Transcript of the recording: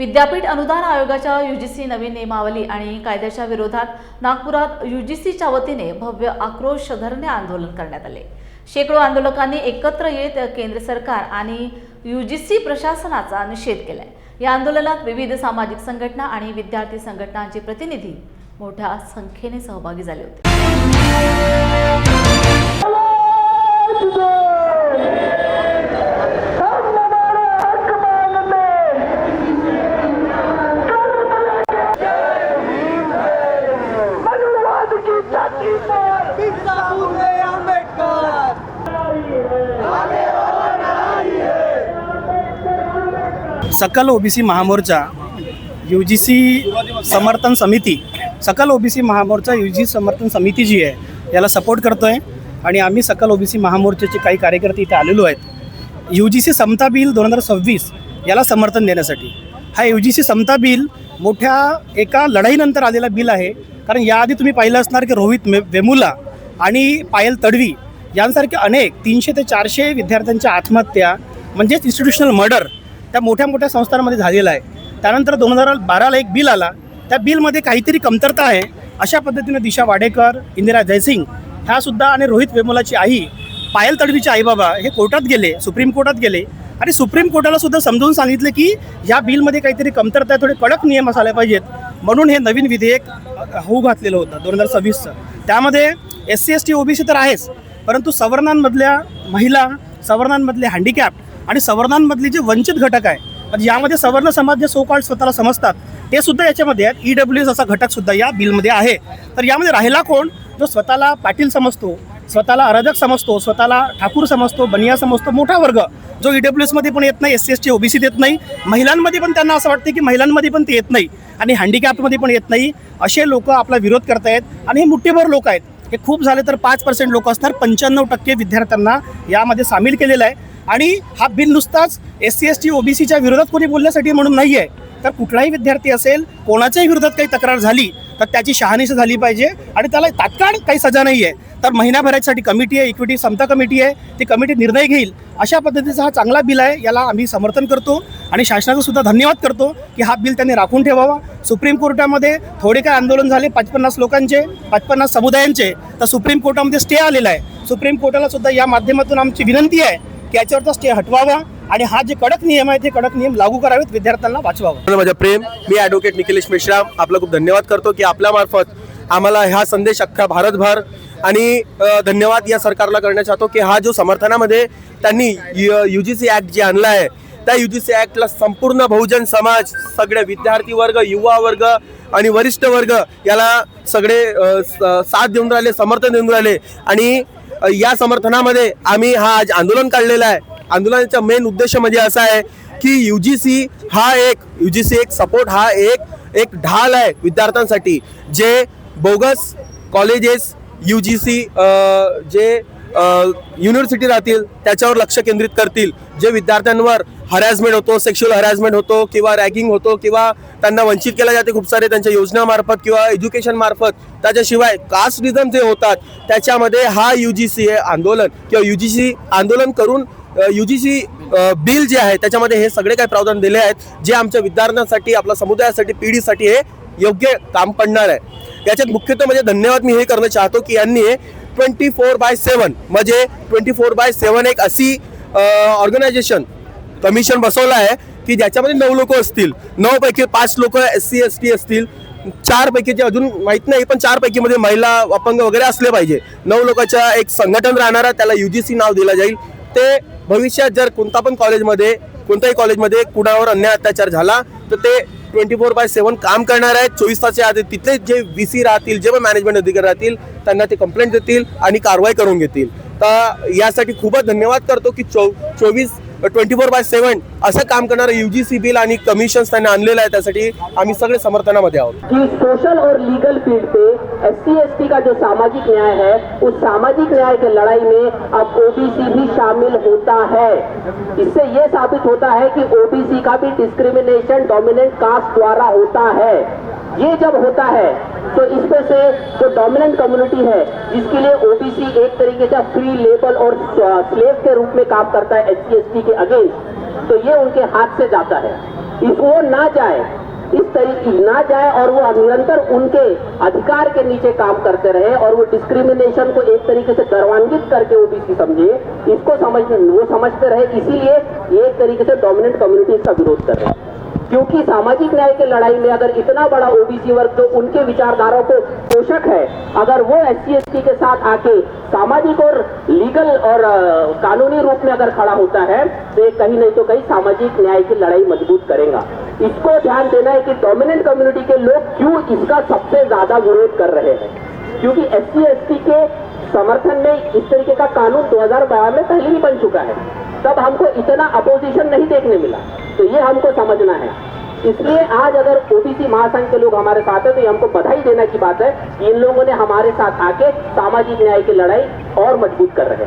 विद्यापीठ अनुदान आयोगाच्या युजीसी नवीन नियमावली आणि कायद्याच्या विरोधात नागपुरात युजीसीच्या वतीने भव्य आक्रोश धरणे आंदोलन करण्यात आले. शेकडो आंदोलकांनी एकत्र येत केंद्र सरकार आणि युजीसी प्रशासनाचा निषेध केलाय. या आंदोलनात विविध सामाजिक संघटना आणि विद्यार्थी संघटनांचे प्रतिनिधी मोठ्या संख्येने सहभागी झाले होते. सकल ओबीसी महामोर्चा यू जी सी समर्थन समिती सकल ओबीसी महामोर्चा यू जी समर्थन समिती जी आहे याला सपोर्ट करतो आहे आणि आम्ही सकल ओबीसी महामोर्चाचे काही कार्यकर्ते इथे आलेलो आहेत. यू जी सी समता बिल दोन हजार सव्वीस याला समर्थन देण्यासाठी. हा यू जी सी समता बिल मोठ्या एका लढाईनंतर आलेला बिल आहे. कारण याआधी तुम्ही पाहिलं असणार की रोहित मे वेमुला आणि पायल तडवी यांसारखे अनेक तीनशे ते चारशे विद्यार्थ्यांच्या आत्महत्या म्हणजेच इन्स्टिट्यूशनल मर्डर त्या मोठ्या मोठ्या संस्थांमध्ये झालेला आहे. त्यानंतर दोन हजार बाराला एक बिल आला. त्या बिलमध्ये काहीतरी कमतरता आहे. अशा पद्धतीनं दिशा वाडेकर इंदिरा जयसिंग ह्यासुद्धा आणि रोहित वेमुलाची आई पायल तडवीचे आईबाबा हे कोर्टात गेले सुप्रीम कोर्टात गेले. आणि सुप्रीम कोर्टाला सुद्धा समजून सांगितलं की या बिलमध्ये काहीतरी कमतरता आहे थोडे कडक नियम असायला पाहिजेत. म्हणून हे नवीन विधेयक होऊ घातलेलं होतं दोन हजार सव्वीसचं. त्यामध्ये S C S T OBC तर आहेच परंतु सवर्णांमधल्या महिला सवर्णांमधले हँडिकॅप आणि सवर्णांमधले जे वंचित घटक आहे तर यामध्ये सवर्ण समाज जे सोकाळ स्वतःला समजतात ते सुद्धा याच्यामध्ये आहेत. ई डब्ल्यू एस असा घटक सुद्धा या बिलमध्ये आहे. तर यामध्ये राहिला कोण? जो स्वतःला पाटील समजतो स्वतःला अराजक समजतो स्वतःला ठाकूर समजतो बनिया समजतो मोठा वर्ग. जो ई डब्ल्यू एसमध्ये पण येत नाही एस सी एस टी ओबीसीत येत नाही महिलांमध्ये पण त्यांना असं वाटतं की महिलांमध्ये पण ते येत नाही आणि हँडिकॅपमध्ये पण येत नाही. असे लोक आपला विरोध करतायत आणि हे मुठ्ठेभर लोक आहेत. हे खूप झाले तर पाच पर्सेंट लोक असणार पंच्याण्णव टक्के विद्यार्थ्यांना यामध्ये सामील केलेलं आहे. आणि हा बिल नुसताच एस सी एस टी ओबीसीच्या विरोधात कोणी बोलण्यासाठी म्हणून नाही आहे तर कुठलाही विद्यार्थी असेल कोणाच्याही विरोधात काही तक्रार झाली तर त्याची शहानिशा झाली पाहिजे आणि त्याला तात्काळ काही सजा नाही आहे. तर महिनाभरासाठी कमिटी आहे इक्विटी समता कमिटी आहे ती कमिटी निर्णय घेईल. अशा पद्धतीचा हा चांगला बिल आहे याला आम्ही समर्थन करतो आणि शासनाचा सुद्धा धन्यवाद करतो की हा बिल त्यांनी राखून ठेवावा. सुप्रीम कोर्टामध्ये थोडे काय आंदोलन झाले पाचपन्नास लोकांचे पाचपन्नास समुदायांचे. तर सुप्रीम कोर्टामध्ये स्टे आलेला आहे. सुप्रीम कोर्टाला सुद्धा या माध्यमातून आमची विनंती आहे याच्यावरचा स्टे हटवावा आणि हा जे कडक नियम आहे ते कडक नियम लागू करावेत विद्यार्थ्यांना वाचवावं. माझ्या प्रेम मी ॲडव्होकेट निखिलेश मिश्रा आपला खूप धन्यवाद करतो की आपल्यामार्फत आम्हाला हा संदेश अख्खा भारतभर आणि धन्यवाद या सरकारला करण्यास चाहतो की हा जो समर्थनामध्ये त्यांनी यू जी सी ॲक्ट जे आणला आहे त्या यू जी सी ॲक्टला संपूर्ण बहुजन समाज सगळे विद्यार्थी वर्ग युवा वर्ग आणि वरिष्ठ वर्ग याला सगळे स- साथ देऊन राहिले समर्थन देऊन राहिले आणि या समर्थनामध्ये आम्ही हा आज आंदोलन काढलेलं आहे. आंदोलनाचा मेन उद्देश म्हणजे असा आहे की यू जी सी हा एक यू जी सी एक सपोर्ट हा एक एक ढाल आहे विद्यार्थ्यांसाठी जे bogus colleges U G C जे युनिव्हर्सिटी राहतील त्याच्यावर लक्ष केंद्रित करतील जे विद्यार्थ्यांवर हरॅसमेंट होतो सेक्शुअल हरॅसमेंट होतो किंवा रॅगिंग होतो किंवा त्यांना वंचित केल्या जाते खूप सारे त्यांच्या योजनामार्फत किंवा एज्युकेशन मार्फत. त्याच्याशिवाय कास्टिझम जे होतात त्याच्यामध्ये हा यू जी सी हे आंदोलन किंवा यू जी सी आंदोलन करून यू जी सी बिल जे आहे त्याच्यामध्ये हे सगळे काही प्रावधान दिले आहेत जे आमच्या विद्यार्थ्यांसाठी आपल्या समुदायासाठी पिढीसाठी हे योग्य काम पडणार आहे. याच्यात मुख्यतः म्हणजे धन्यवाद मी हे करणं चाहतो की यांनी ट्वेंटी फोर बाय सेवन म्हणजे ट्वेंटी फोर बाय सेवन एक अशी ऑर्गनायझेशन कमिशन बसवलं आहे की ज्याच्यामध्ये नऊ लोक असतील. नऊ पैकी पाच लोक एस सी एस टी असतील. चार पैकीचे अजून माहीत नाही पण चार पैकी मध्ये महिला अपंग वगैरे असले पाहिजे. नऊ लोकांच्या एक संघटन राहणार आहे, त्याला सी नाव दिलं जाईल. ते भविष्यात जर कोणता पण कॉलेजमध्ये कोणत्याही कॉलेजमध्ये कुणावर अन्याय अत्याचार झाला तर ते ट्वेंटी फोर बाय सेवन काम करणार आहेत. चोवीस तासच्या आधी तिथले जे व्ही सी राहतील जे पण मॅनेजमेंट अधिकारी राहतील त्यांना ते कंप्लेंट देतील आणि कारवाई करून घेतील. तर यासाठी खूपच धन्यवाद करतो की चो चोवीस ट्वेंटी फोर बाय सेवन असं काम करणारं यू जी सी बिल आणि कमिशन्स त्यांनी आणलेलं आहे, त्यासाठी आम्ही सगळे समर्थनामध्ये आहोत. कि सोशल और लीगल फ़ील्ड पे एस सी एस टी का जो सामाजिक न्याय है, उस सामाजिक न्याय की लड़ाई में अब ओबीसी भी शामिल होता है। इससे ये साबित होता है कि ओबीसी का भी डिस्क्रिमिनेशन डोमिनेंट कास्ट द्वारा होता है। ये जब होता है तो इसमें से जो डोमिनेंट कम्युनिटी है जिसके लिए ओबीसी एक तरीके का फ्री लेबल और स्लेव के रूप में काम करता है एस के अगेंस्ट तो ये उनके हाथ से जाता है। इस वो ना जाए, इस तरीके, ना जाए और वो निरंतर उनके अधिकार के नीचे काम करते रहे और वो डिस्क्रिमिनेशन को एक तरीके से गर्वान्वित करके ओबीसी समझे, इसको समझ, वो समझते रहे, इसीलिए एक तरीके से डोमिनेंट कम्युनिटीज का विरोध कर रहे हैं। क्योंकि सामाजिक न्याय की लड़ाई में अगर इतना बड़ा ओबीसी वर्ग जो उनके विचारधारा को पोषक है। अगर वो एस सी के साथ आके सामाजिक और लीगल और कानूनी रूप में अगर खड़ा होता है तो ये कहीं नहीं तो कहीं सामाजिक न्याय की लड़ाई मज़बूत करेगा। इसको ध्यान देना है कि डोमिनेंट कम्युनिटी के लोग क्यों इसका सबसे ज़्यादा विरोध कर रहे हैं? क्योंकि एस सी के समर्थन में इस तरीके का कानून 2012 में पहले ही बन चुका है। तब हमको इतना अपोजिशन नहीं देखने मिला। तो ये हमको समझना है। इसलिए आज अगर ओबीसी महासंघ के लोग हमारे साथ है तो ये हमको बधाई देने की बात है इन लोगों ने हमारे साथ आके सामाजिक न्याय की लड़ाई और मज़बूत कर रहे हैं।